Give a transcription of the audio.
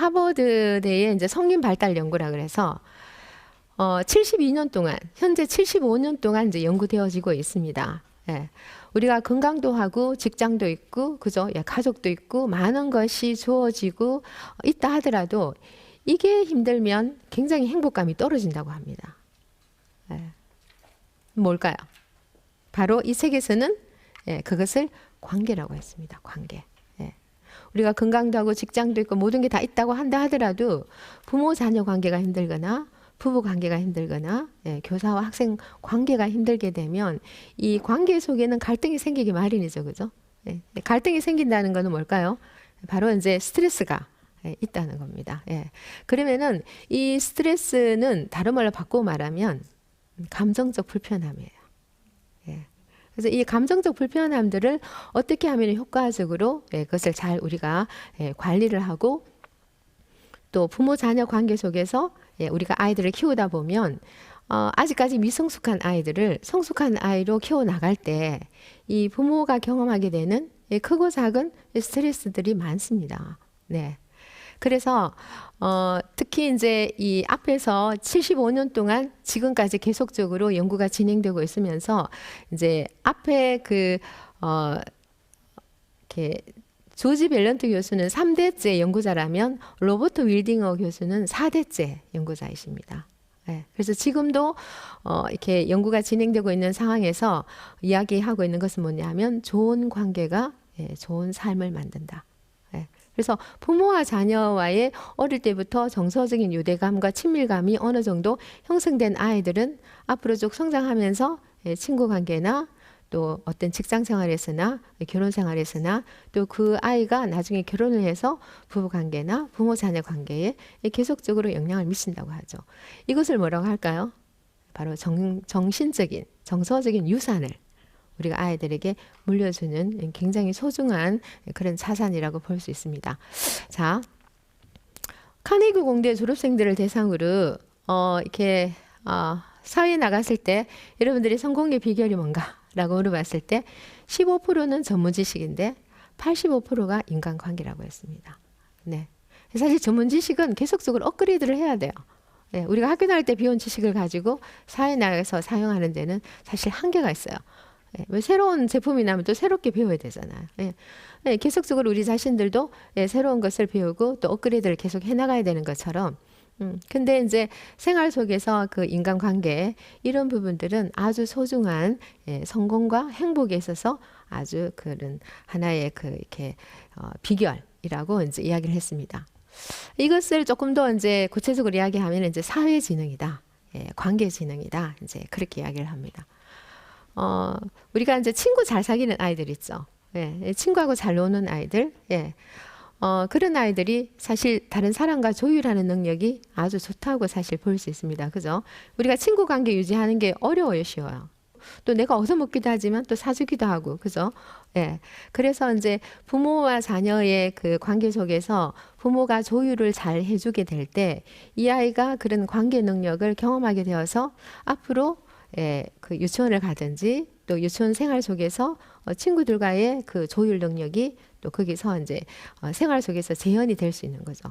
하버드대의 이제 성인 발달 연구라 그래서 어 72년 동안 현재 75년 동안 이제 연구되어지고 있습니다. 예. 우리가 건강도 하고 직장도 있고 그죠? 예, 가족도 있고 많은 것이 주어지고 있다 하더라도 이게 힘들면 굉장히 행복감이 떨어진다고 합니다. 예. 뭘까요? 바로 이 책에서는 예, 그것을 관계라고 했습니다. 관계. 예. 우리가 건강도 하고 직장도 있고 모든 게 다 있다고 한다 하더라도 부모 자녀 관계가 힘들거나 부부 관계가 힘들거나 예, 교사와 학생 관계가 힘들게 되면 이 관계 속에는 갈등이 생기기 마련이죠, 그죠? 예, 갈등이 생긴다는 것은 뭘까요? 바로 이제 스트레스가 예, 있다는 겁니다. 예. 그러면은 이 스트레스는 다른 말로 바꾸고 말하면 감정적 불편함이에요. 예. 그래서 이 감정적 불편함들을 어떻게 하면 효과적으로 예, 그것을 잘 우리가 예, 관리를 하고 또 부모 자녀 관계 속에서 예, 우리가 아이들을 키우다 보면 어, 아직까지 미성숙한 아이들을 성숙한 아이로 키워 나갈 때 이 부모가 경험하게 되는 예, 크고 작은 스트레스들이 많습니다. 네. 그래서 어, 특히 이제 이 앞에서 75년 동안 지금까지 계속적으로 연구가 진행되고 있으면서 이제 앞에 그 어, 이렇게 조지 벨런트 교수는 3대째 연구자라면 로버트 윌딩어 교수는 4대째 연구자이십니다. 네, 그래서 지금도 어, 이렇게 연구가 진행되고 있는 상황에서 이야기하고 있는 것은 뭐냐면 좋은 관계가 예, 좋은 삶을 만든다. 예, 그래서 부모와 자녀와의 어릴 때부터 정서적인 유대감과 친밀감이 어느 정도 형성된 아이들은 앞으로 쭉 성장하면서 예, 친구 관계나 또 어떤 직장 생활에서나 결혼 생활에서나 또 그 아이가 나중에 결혼을 해서 부부 관계나 부모 자녀 관계에 계속적으로 영향을 미친다고 하죠. 이것을 뭐라고 할까요? 바로 정, 정신적인, 정서적인 유산을 우리가 아이들에게 물려주는 굉장히 소중한 그런 자산이라고 볼 수 있습니다. 자, 카네기 공대 졸업생들을 대상으로 어, 이렇게 어, 사회에 나갔을 때 여러분들이 성공의 비결이 뭔가라고 물어봤을 때 15%는 전문 지식인데 85%가 인간관계라고 했습니다. 네. 사실 전문 지식은 계속적으로 업그레이드를 해야 돼요. 네, 우리가 학교 다닐 때 배운 지식을 가지고 사회에 나가서 사용하는 데는 사실 한계가 있어요. 예, 왜 새로운 제품이 나면 또 새롭게 배워야 되잖아요. 예, 예, 계속적으로 우리 자신들도 예, 새로운 것을 배우고 또 업그레이드를 계속 해나가야 되는 것처럼 음, 근데 이제 생활 속에서 그 인간관계 이런 부분들은 아주 소중한 예, 성공과 행복에 있어서 아주 그런 하나의 그 이렇게 어, 비결이라고 이제 이야기를 했습니다. 이것을 조금 더 이제 구체적으로 이야기하면 이제 사회 지능이다, 예, 관계 지능이다 이제 그렇게 이야기를 합니다. 어, 우리가 이제 친구 잘 사귀는 아이들 있죠. 예, 친구하고 잘 노는 아이들, 예. 어, 그런 아이들이 사실 다른 사람과 조율하는 능력이 아주 좋다고 사실 볼 수 있습니다. 그죠? 우리가 친구 관계 유지하는 게 어려워요, 쉬워요. 또 내가 얻어먹기도 하지만 또 사주기도 하고, 그죠? 예. 그래서 이제 부모와 자녀의 그 관계 속에서 부모가 조율을 잘 해주게 될 때 이 아이가 그런 관계 능력을 경험하게 되어서 앞으로 예, 그 유치원을 가든지 또 유치원 생활 속에서 어, 친구들과의 그 조율 능력이 또 거기서 이제 어, 생활 속에서 재현이 될 수 있는 거죠.